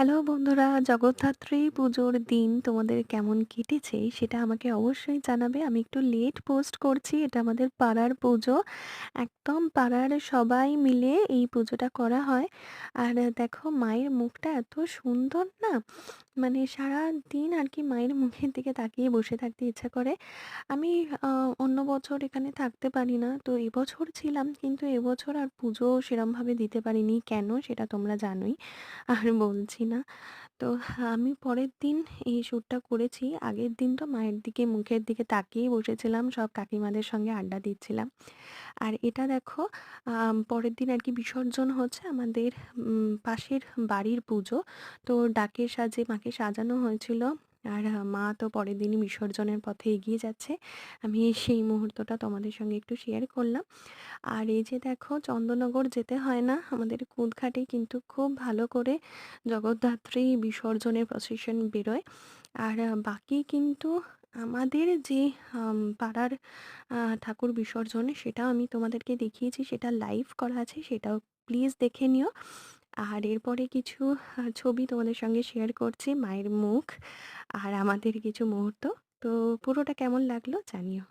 Hello বন্ধুরা, জগদ্ধাত্রী পুজোর দিন তোমাদের কেমন কেটেছে সেটা আমাকে অবশ্যই জানাবে। আমি একটু লেট পোস্ট করছি। এটা আমাদের পাড়ার পুজো। একদম পাড়ার সবাই মিলে এই পুজোটা করা হয়। আর দেখো মায়ের মুখটা এত সুন্দর না, মানে সারা দিন আর কি মায়ের মুখের দিকে তাকিয়ে বসে থাকতে ইচ্ছা করে। আমি অন্য বছর এখানে থাকতে পারি না। তো এবছর ছিলাম কিন্তু এবছর আর পুজো সেরমভাবে দিতে পারিনি। কেন সেটা তোমরা জানোই। আর বলছি না। তো আমি পরের দিন এই শ্যুটটা করেছি। আগের দিন তো মায়ের দিকে, মুখের দিকে তাকিয়ে বসেছিলাম। সব কাকিমাদের সঙ্গে আড্ডা দিচ্ছিলাম। আর এটা দেখো পরের দিন আর কি বিসর্জন হচ্ছে আমাদের পাশের বাড়ির পুজো। তো ডাকের সাজে মাকে সাজানো হয়েছিল। আর মা তো পরের দিনই বিসর্জনের পথে এগিয়ে যাচ্ছে। আমি সেই মুহূর্তটা তোমাদের সঙ্গে একটু শেয়ার করলাম। আর এই যে দেখো, চন্দননগর যেতে হয় না। আমাদের কুদঘাটেই কিন্তু খুব ভালো করে জগদ্ধাত্রী বিসর্জনের প্রসেশন বেরোয়। আর বাকি কিন্তু আমাদের যে পাড়ার ঠাকুর বিসর্জন, সেটাও আমি তোমাদেরকে দেখিয়েছি। সেটা লাইভ করা আছে। সেটাও প্লিজ দেখে নিও। আর এরপরে কিছু ছবি তোমাদের সঙ্গে শেয়ার করছি। মায়ের মুখ আর আমাদের কিছু মুহূর্ত। তো পুরোটা কেমন লাগল জানিও।